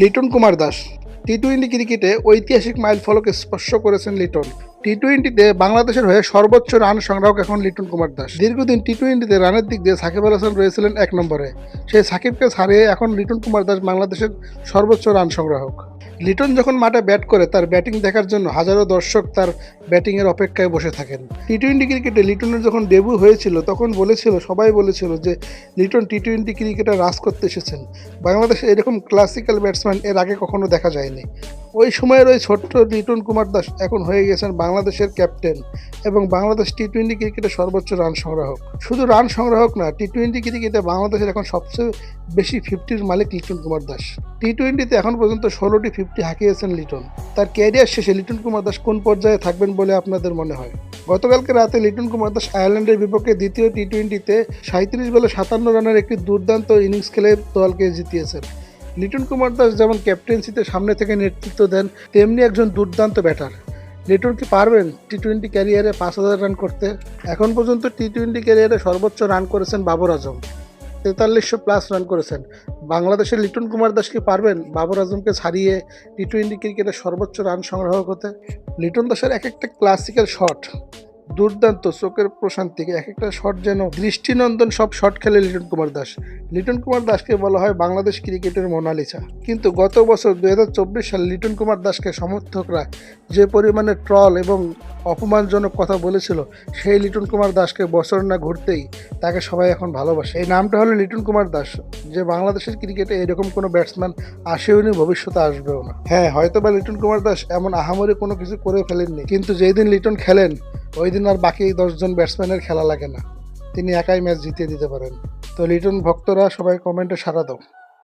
Liton Kumar Das. T twenty ক্রিকেটে ঐতিহাসিক mile ফলকে স্পর্শ করেছেন লিটন। টি টোয়েন্টিতে বাংলাদেশের হয়ে সর্বোচ্চ রান সংগ্রাহক এখন লিটন কুমার দাস। দীর্ঘদিন টি টোয়েন্টিতে রানের দিক দিয়ে সাকিব আল হাসান রয়েছিলেন এক নম্বরে। সেই সাকিবকে ছাড়িয়ে এখন লিটন কুমার দাস বাংলাদেশের সর্বোচ্চ রান সংগ্রাহক। লিটন যখন মাঠে ব্যাট করে, তার ব্যাটিং দেখার জন্য হাজারো দর্শক তার ব্যাটিংয়ের অপেক্ষায় বসে থাকেন। টি টোয়েন্টি ক্রিকেটে লিটনের যখন ডেবু হয়েছিল, তখন বলেছিল, সবাই বলেছিল যে লিটন টি টোয়েন্টি ক্রিকেটে রাজ করতে এসেছেন। বাংলাদেশে এরকম ক্লাসিক্যাল ব্যাটসম্যান এর আগে কখনো দেখা যায়নি। ওই সময়ের ওই ছোট্ট লিটন কুমার দাস এখন হয়ে গেছেন বাংলাদেশের ক্যাপ্টেন এবং বাংলাদেশ টি টোয়েন্টি ক্রিকেটের সর্বোচ্চ রান সংগ্রাহক। শুধু রান সংগ্রাহক না টি টোয়েন্টি ক্রিকেটে বাংলাদেশের এখন সবচেয়ে বেশি ফিফটির মালিক লিটন কুমার দাস। টি টোয়েন্টিতে এখন পর্যন্ত ষোলোটি ফিফটি হাঁকিয়েছেন লিটন। তার ক্যারিয়ার শেষে লিটন কুমার দাস কোন পর্যায়ে থাকবেন বলে আপনাদের মনে হয়? গতকালকে রাতে লিটন কুমার দাস আয়ারল্যান্ডের বিপক্ষে দ্বিতীয় টি টোয়েন্টিতে সাঁত্রিশ বলে সাতান্ন রানের একটি দুর্দান্ত ইনিংস খেলে দলকে জিতিয়েছেন। লিটন কুমার দাস যেমন ক্যাপ্টেন্সিতে সামনে থেকে নেতৃত্ব দেন, তেমনি একজন দুর্দান্ত ব্যাটার। লিটন কি পারবেন টি টোয়েন্টি ক্যারিয়ারে পাঁচ হাজার রান করতে? এখন পর্যন্ত টি টোয়েন্টি ক্যারিয়ারে সর্বোচ্চ রান করেছেন বাবর আজম। তেতাল্লিশশো প্লাস রান করেছেন। বাংলাদেশের লিটন কুমার দাস কি পারবেন বাবর আজমকে ছাড়িয়ে টি টোয়েন্টি ক্রিকেটে সর্বোচ্চ রান সংগ্রহ করতে লিটন দাসের এক একটা ক্লাসিক্যাল শট দুর্দান্ত চোখের প্রশান্তি। এক একটা শট যেন দৃষ্টিনন্দন, সব শট খেলে লিটন কুমার দাস। লিটন কুমার দাসকে বলা হয় বাংলাদেশ ক্রিকেটের মোনালিসা। কিন্তু গত বছর দু হাজার চব্বিশ সালে লিটন কুমার দাসকে সমর্থকরা যে পরিমাণে ট্রল এবং অপমানজনক কথা বলেছিল, সেই লিটন কুমার দাসকে বছর না ঘুরতেই তাকে সবাই এখন ভালোবাসে। এই নামটা হলো লিটন কুমার দাস, যে বাংলাদেশের ক্রিকেটে এরকম কোনো ব্যাটসম্যান আসেওনি, ভবিষ্যতে আসবেও না। হ্যাঁ হয়তো বা লিটন কুমার দাস এমন আহামরি কোনো কিছু করে ফেলেননি, কিন্তু যেই দিন লিটন খেলেন ওই দিন আর বাকি দশজন ব্যাটসম্যানের খেলা লাগে না। তিনি একাই ম্যাচ জিতিয়ে দিতে পারেন। তো লিটন ভক্তরা সবাই কমেন্টে সাড়া দাও।